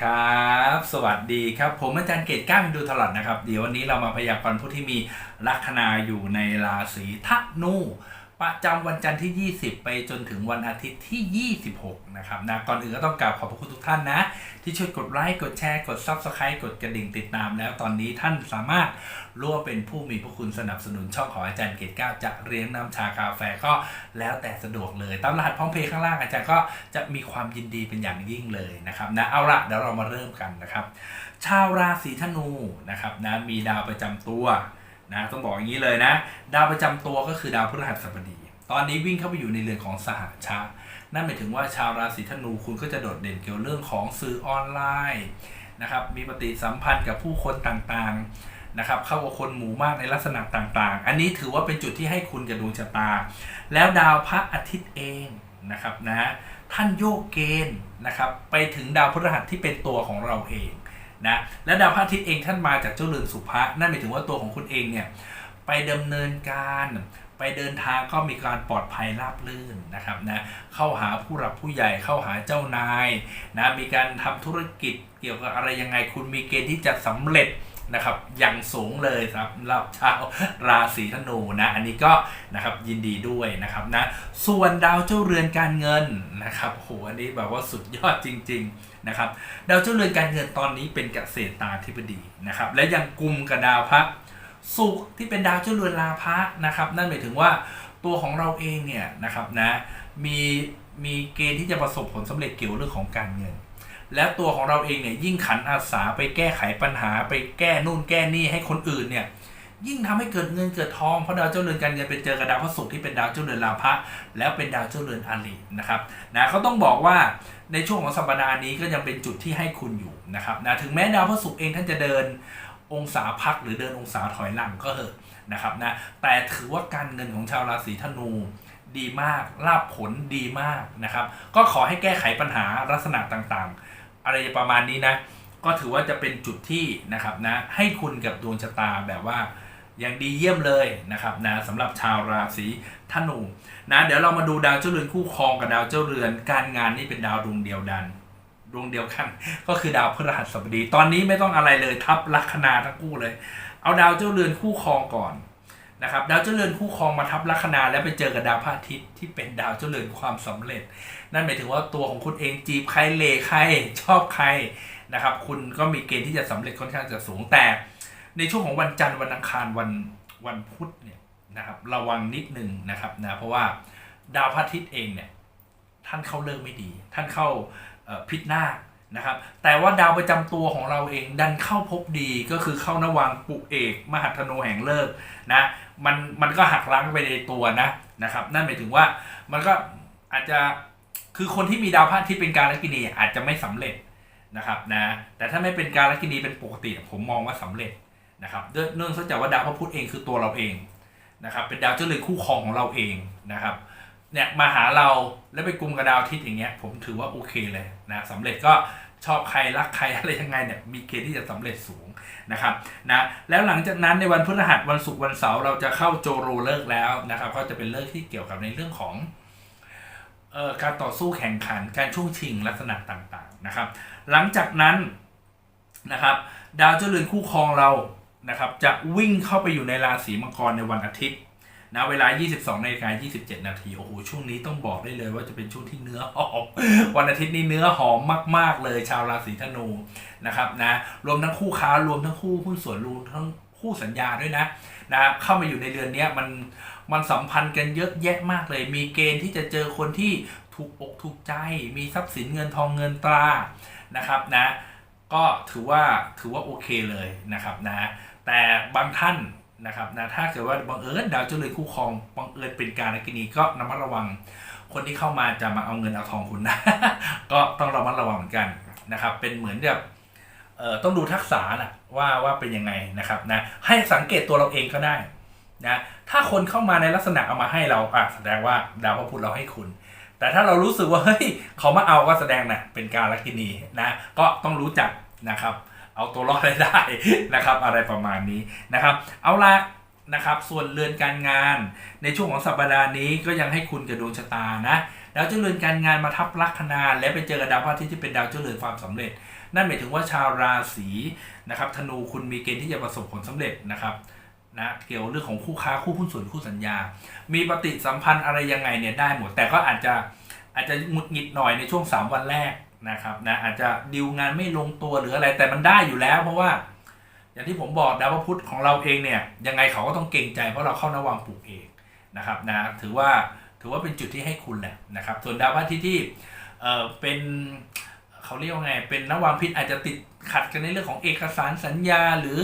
ครับ สวัสดีครับ ผมอาจารย์เกตก้าวินดูตลอดนะครับ เดี๋ยววันนี้เรามาพยากรณ์ผู้ที่มีลัคนาอยู่ในราศีธนู ประจำวันจันทร์ที่ 20 ไปจนถึงวันอาทิตย์ที่ 26 นะครับนะก่อนอื่นก็ต้องกราบขอบพระคุณทุกท่านนะ ที่ช่วยกดไลค์กดแชร์กด Subscribe กดกระดิ่งติดตามแล้วตอนนี้ท่านสามารถร่วมเป็นผู้มีพระคุณสนับสนุนช่องของอาจารย์เกตก้าจะเรียงน้ำชากาแฟก็แล้วแต่สะดวกเลย ตามรหัสพร้อมเพย์ข้างล่างอาจารย์ก็จะมีความยินดีเป็นอย่างยิ่งเลยนะครับนะเอาละเดี๋ยวเรามาเริ่มกันนะครับ ชาวราศีธนูนะครับนะมีดาวประจำตัว นะต้องบอกอย่างนี้เลยนะ ดาวประจำตัวก็คือดาวพฤหัสบดี ตอนนี้วิ่งเข้าไปอยู่ในเรือนของสหชานั่นหมายถึงว่าชาวราศีธนูคุณก็จะโดดเด่นเกี่ยวเรื่องของสื่อออนไลน์นะครับมีปฏิสัมพันธ์กับผู้คนต่างๆนะครับเข้ากับคนหมู่มากในลักษณะต่างๆ อันนี้ถือว่าเป็นจุดที่ให้คุณกับดวงชะตา แล้วดาวพระอาทิตย์เองนะครับนะท่านโยกเกณฑ์นะครับไปถึงดาวพฤหัสที่เป็นตัวของเราเอง นะและดาวพระอาทิตย์เองท่านมาจากเจ้าเรือนสุภะนั่นหมายถึงว่าตัวของคุณเองเนี่ยไปดำเนินการไปเดินทางก็มีการปลอดภัยราบรื่นนะครับนะเข้าหาผู้หลักผู้ใหญ่เข้าหาเจ้านายนะมีการทำธุรกิจเกี่ยวกับอะไรยังไงคุณมีเกณฑ์ที่จะสำเร็จ นะครับอย่างสูงเลยครับสำหรับชาวราศีธนูนะอันนี้ก็นะครับยินดีด้วยนะครับนะส่วนดาวเจ้าเรือนการเงินนะครับโหอันนี้แบบว่าสุดยอดจริง ๆนะครับ ดาวเจ้าเรือนการเงินตอนนี้เป็นเกษตราธิบดีนะครับและยังกลุ่มกับดาวพระศุกร์ที่เป็นดาวเจ้าเรือนลาภะนะครับนั่นหมายถึงว่าตัวของเราเองเนี่ยนะครับนะมีมีเกณฑ์ที่จะประสบผลสำเร็จเกี่ยวเรื่องของการเงิน และตัวของเราเองเนี่ยยิ่งขันอาสาไปแก้ไขปัญหา ไปแก้นู่นแก้นี่ให้คนอื่นเนี่ยยิ่งทำให้เกิดเงินเกิดทองเพราะดาวเจ้าเรือนการเงินไปเจอกับดาวพระศุกร์ที่เป็นดาวเจ้าเรือนลาภะแล้วเป็นดาวเจ้าเรือนอาลีนะครับนะเขาต้องบอกว่าในช่วงของสัปดาห์นี้ก็ยังเป็นจุดที่ให้คุณอยู่นะครับนะถึงแม้ดาวพระศุกร์เองท่านจะเดินองศาพักหรือเดินองศาถอยหลังก็เถอะนะครับนะแต่ถือว่าการเงินของชาวราศีธนูดีมากลาบผลดีมากนะครับก็ขอให้แก้ไขปัญหาลักษณะต่างๆ อะไรประมาณนี้นะ ก็ถือว่าจะเป็นจุดที่นะครับนะให้คุณกับดวงชะตาแบบว่าอย่างดีเยี่ยมเลยนะครับนะสำหรับชาวราศีธนูนะเดี๋ยวเรามาดูดาวเจ้าเรือนคู่ครองกับดาวเจ้าเรือน การงานนี่เป็นดาวดวงเดียวดันดวงเดียวกันก็คือดาวพฤหัสบดี ตอนนี้ไม่ต้องอะไรเลยทับลัคนาทั้งคู่เลย เอาดาวเจ้าเรือนคู่ครองก่อน นะครับดาวเจ้าเรือนคู่ครองมาทับลัคนาแล้วไปเจอกับดาวพระอาทิตย์ที่เป็นดาวเจ้าเรือนความสำเร็จ นั่นหมายถึงว่าตัวของคุณเองจีบใครเลใครชอบใครนะครับ คุณก็มีเกณฑ์ที่จะสำเร็จค่อนข้างจะสูงแต่ ในช่วงของวันจันทร์วันอังคารวันวันพุธเนี่ยนะครับระวังนิดนึงนะครับนะเพราะว่าดาวพระอาทิตย์เองเนี่ยท่านเข้าเลิกไม่ดี ท่านเข้าพิษนาค นะครับแต่ว่าดาวประจำตัวของเราเองดันเข้าพบดีก็คือเข้านวังปุเอก มหัธนูแห่งเลิกนะมันมันก็หักล้างไปในตัวนะนะครับนั่นหมายถึงว่ามันก็อาจจะคือคนที่มีดาวพระอาทิตย์เป็นการลักินีอาจจะไม่สำเร็จนะครับนะแต่ถ้าไม่เป็นการลักินีเป็นปกติผมมองว่าสำเร็จนะครับเนื่องจากว่าดาวพระพุธเองคือตัวเราเองนะครับเป็นดาวเจ้าเรือนคู่ครองของเราเองนะครับ เนี่ยมาหาเราแล้วไปกลุ่มกับดาวอาทิตย์อย่างเงี้ย ผมถือว่าโอเคเลยนะสำเร็จก็ชอบใครรักใครอะไรยังไงเนี่ยมีเกณฑ์ที่จะสำเร็จสูงนะครับนะแล้วหลังจากนั้นในวันพฤหัสวันศุกร์วันเสาร์เราจะเข้าโจโรเลิกแล้วนะครับก็จะเป็นเลิกที่เกี่ยวกับในเรื่องของเอ่อการต่อสู้แข่งขันการช่วงชิงลักษณะต่างๆนะครับ หลังจากนั้นนะครับดาวเจ้าเรือนคู่ครองเรานะครับจะวิ่งเข้าไปอยู่ในราศีมังกรในวันอาทิตย์ นะเวลา 22นาฬิกา27 นาทีโอ้โหช่วงนี้ต้องบอกได้เลยว่าจะเป็นช่วงที่เนื้อหอมวันอาทิตย์นี้เนื้อหอมมาก ๆ เลยชาวราศีธนูนะครับนะรวมทั้งคู่ค้ารวมทั้งคู่หุ้นส่วนรวมทั้งคู่สัญญาด้วยนะนะครับเข้ามาอยู่ในเดือนนี้มันมันสัมพันธ์กันเยอะแยะมากเลย มีเกณฑ์ที่จะเจอคนที่ถูกอกถูกใจ มีทรัพย์สินเงินทองเงินตรานะครับนะก็ถือว่าถือว่าโอเคเลยนะครับนะแต่บางท่าน นะครับนะถ้าเกิดว่าบังเอิญดาวเจ้าเรือนคู่ครองบังเอิญเป็นการกินีก็ระมัดระวัง คนที่เข้ามาจะมาเอาเงินเอาทองคุณนะ ก็ต้องระมัดระวังเหมือนกันนะครับ เป็นเหมือนแบบเอ่อต้องดูทักษะนะว่าว่าเป็นยังไงนะครับนะให้สังเกตตัวเราเองก็ได้นะถ้าคนเข้ามาในลักษณะเอามาให้เราอะแสดงว่าดาวพระพุธเราให้คุณ แต่ถ้าเรารู้สึกว่าเฮ้ยเขามาเอาก็แสดงนะ่ะเป็นการลักินีนะก็ต้องรู้จักนะครับ เอาตัวรอดได้นะครับ อะไรประมาณนี้นะครับ เอาละนะครับ ส่วนเรือนการงาน ในช่วงของสัปดาห์นี้ก็ยังให้คุณกับดวงชะตานะดาวเจ้าเริญการงานมาทับลัคนาและไปเจอกับดาวพระอาทิตย์ที่เป็นดาวเจ้าเริญความสำเร็จ นั่นหมายถึงว่าชาวราศีนะครับธนูคุณมีเกณฑ์ที่จะประสบผลสำเร็จนะครับนะเกี่ยวเรื่องของคู่ค้าคู่หุ้นส่วนคู่สัญญา มีปฏิสัมพันธ์อะไรยังไงเนี่ยได้หมดแต่ก็อาจจะอาจจะหงุดหงิดหน่อยในช่วง 3 วันแรก นะครับนะอาจจะดิวงานไม่ลงตัวหรืออะไรแต่มันได้อยู่แล้ว เพราะว่า อย่างที่ผมบอกดาวพุธของเราเองเนี่ยยังไงเขาก็ต้องเก่งใจเพราะเราเข้านวังปลูกเองนะครับนะถือว่าถือว่าเป็นจุดที่ให้คุณแหละนะครับ ส่วนดาวพระอาทิตย์ที่เออเป็นเขาเรียกว่าไงเป็นนวังพิษอาจจะติดขัดกันในเรื่องของเอกสารสัญญาหรือ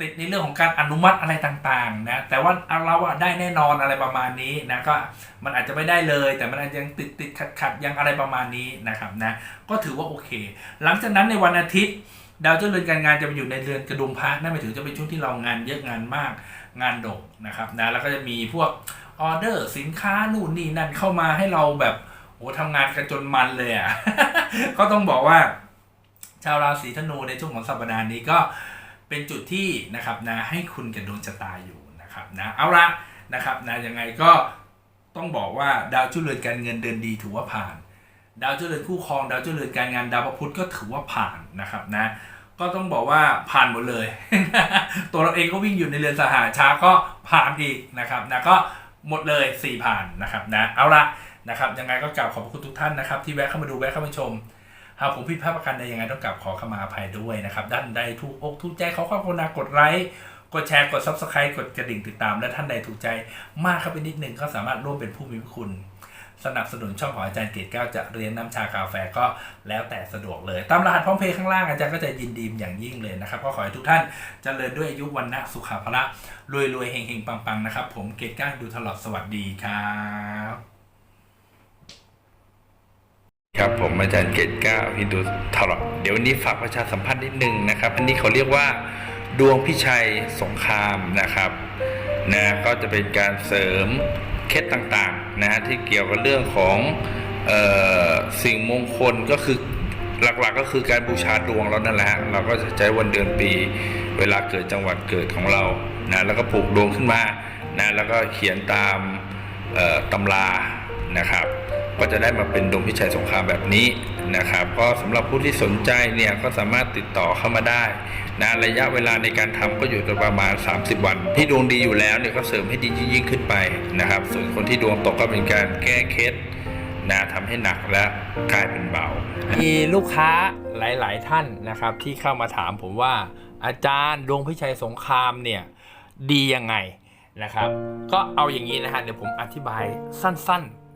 ติดในเรื่องของการอนุมัติอะไรต่างๆนะแต่ว่าเราอะได้แน่นอนอะไรประมาณนี้นะก็มันอาจจะไม่ได้เลย แต่มันอาจจะยังติดติดขัดขัดยังอะไรประมาณนี้นะครับนะก็ถือว่าโอเค หลังจากนั้นในวันอาทิตย์ ดาวเจ้าเรือนการงานจะไปอยู่ในเรือนกระดุมพระนั่นหมายถึงจะเป็นช่วงที่เรางานเยอะงานมากงานดกนะครับนะแล้วก็จะมีพวกออเดอร์สินค้านู่นนี่นั่นเข้ามาให้เราแบบโอ้ทำงานกันจนมันเลยอะก็ต้องบอกว่า ชาวราศีธนูในช่วงของสัปดาห์นี้ก็ เป็นจุดที่นะครับนะให้คุณกับดวงชะตาอยู่นะครับนะเอาละนะครับนะยังไงก็ต้องบอกว่าดาวเจ้าเรือนการเงินเดินดีถือว่าผ่าน ดาวเจริญคู่ครอง ดาวเจริญการงานดาวพระพุธก็ถือว่าผ่านนะครับนะก็ต้องบอกว่าผ่านหมดเลย ตัวเราเองก็วิ่งอยู่ในเรือนสหาชาก็ผ่านอีกนะครับนะก็หมดเลย4ผ่านนะครับนะเอาละนะครับยังไงก็กล่าวขอบพระคุณทุกท่านนะครับที่แวะเข้ามาดูแวะเข้ามาชม หากผมผิดพลาดประการใดยังไงต้องกลับขอขมาอภัยด้วยนะครับด้านใดถูกอกถูกใจขอความกรุณากดไลค์กดแชร์กด subscribe กดกระดิ่งติดตาม และท่านใดถูกใจมากเข้าไปนิดหนึ่งก็สามารถร่วมเป็นผู้มีพระคุณ สนับสนุนช่องของอาจารย์เกตเก้าจะเรียนน้ำชากาแฟก็แล้วแต่สะดวกเลย ตามรหัสพร้อมเพย์ข้างล่างอาจารย์ก็จะยินดีอย่างยิ่งเลยนะครับ ก็ขอให้ทุกท่านเจริญด้วยอายุวันนะสุขภาภละรวยรวยเฮงเฮงๆปังนะครับ ผมเกตก้าดูตลอดสวัสดีครับ ครับผมอาจารย์เกตก้าฮินดูทอลเดี๋ยววันนี้ฝากประชาสัมพันธ์นิดนึงนะครับ อันนี้เขาเรียกว่าดวงพิชัยสงครามนะครับนะก็จะเป็นการเสริมเคล็ดต่างๆนะฮะที่เกี่ยวกับเรื่องของออสิ่งมงคลก็คือหลักๆก็คือการบูชาดวงเรานั่นแหละ เราก็จะใช้วันเดือนปี เวลาเกิดจังหวัดเกิดของเรานะแล้วก็ปลูกดวงขึ้นมานะแล้วก็เขียนตามตำรา นะครับ ก็จะได้มาเป็นดวงพิชัยสงครามแบบนี้นะครับ ก็สำหรับผู้ที่สนใจเนี่ยก็สามารถติดต่อเข้ามาได้นะระยะเวลาในการทำก็อยู่ประมาณ 30 วัน ที่ดวงดีอยู่แล้วเนี่ยก็เสริมให้ดียิ่งขึ้นไปนะครับ ส่วนคนที่ดวงตกก็เป็นการแก้เคล็ดนะทำให้หนักและกลายเป็นเบา มีลูกค้าหลาย ๆ ท่านนะครับที่เข้ามาถามผมว่าอาจารย์ดวงพิชัยสงครามเนี่ยดียังไงนะครับ ก็เอาอย่างนี้นะฮะเดี๋ยวผมอธิบายสั้น ๆ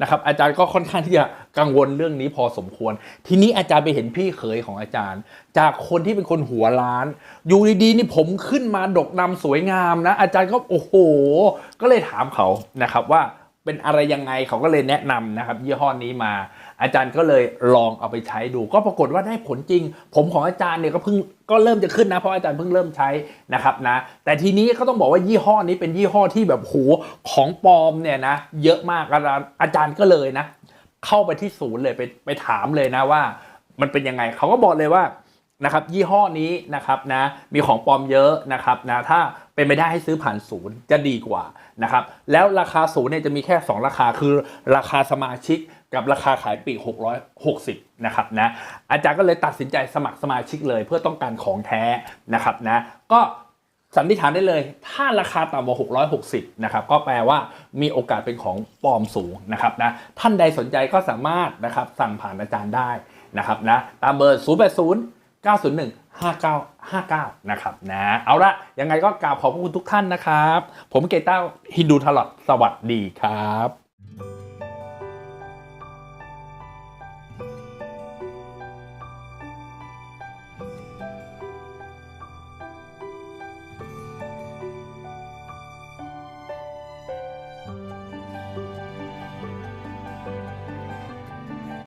นะครับอาจารย์ก็ค่อนข้างที่จะกังวลเรื่องนี้พอสมควร ทีนี้อาจารย์ไปเห็นพี่เขยของอาจารย์ จากคนที่เป็นคนหัวล้าน อยู่ดีๆนี่ผมขึ้นมาดกดำสวยงามนะ อาจารย์ก็โอ้โห ก็เลยถามเขานะครับว่า เป็นอะไรยังไงเขาก็เลยแนะนำนะครับยี่ห้อนี้มา อาจารย์ก็เลยลองเอาไปใช้ดู ก็ปรากฏว่าได้ผลจริง ผมของอาจารย์เนี่ยก็เพิ่งก็เริ่มจะขึ้นนะเพราะอาจารย์เพิ่งเริ่มใช้นะครับนะแต่ทีนี้ก็ต้องบอกว่ายี่ห้อนี้เป็นยี่ห้อที่แบบโหของปลอมเนี่ยนะเยอะมากอาจารย์อาจารย์ก็เลยนะ เข้าไปที่ศูนย์เลยไปไปถามเลยนะว่า มันเป็นยังไงเขาก็บอกเลยว่า นะครับยี่ห้อนี้นะครับนะมีของปลอมเยอะนะครับนะถ้าเป็นไปได้ให้ซื้อผ่านศูนย์จะดีกว่านะครับแล้วราคาศูนย์เนี่ยจะมีแค่ 2 ราคาคือราคาสมาชิกกับราคาขายปีก 660 นะครับนะอาจารย์ก็เลยตัดสินใจสมัครสมาชิกเลย เพื่อต้องการของแท้นะครับนะก็สันนิษฐานได้เลย ถ้าราคาต่ำกว่า 660 นะครับ ก็แปลว่ามีโอกาสเป็นของปลอมสูงนะครับนะ ท่านใดสนใจก็สามารถนะครับสั่งผ่านอาจารย์ได้นะครับนะ ตามเบอร์ 080 901 5959 นะครับนะเอาละยังไงก็กราบขอบคุณทุกท่านนะครับ ผมเกต้าฮินดูทลอดสวัสดีครับ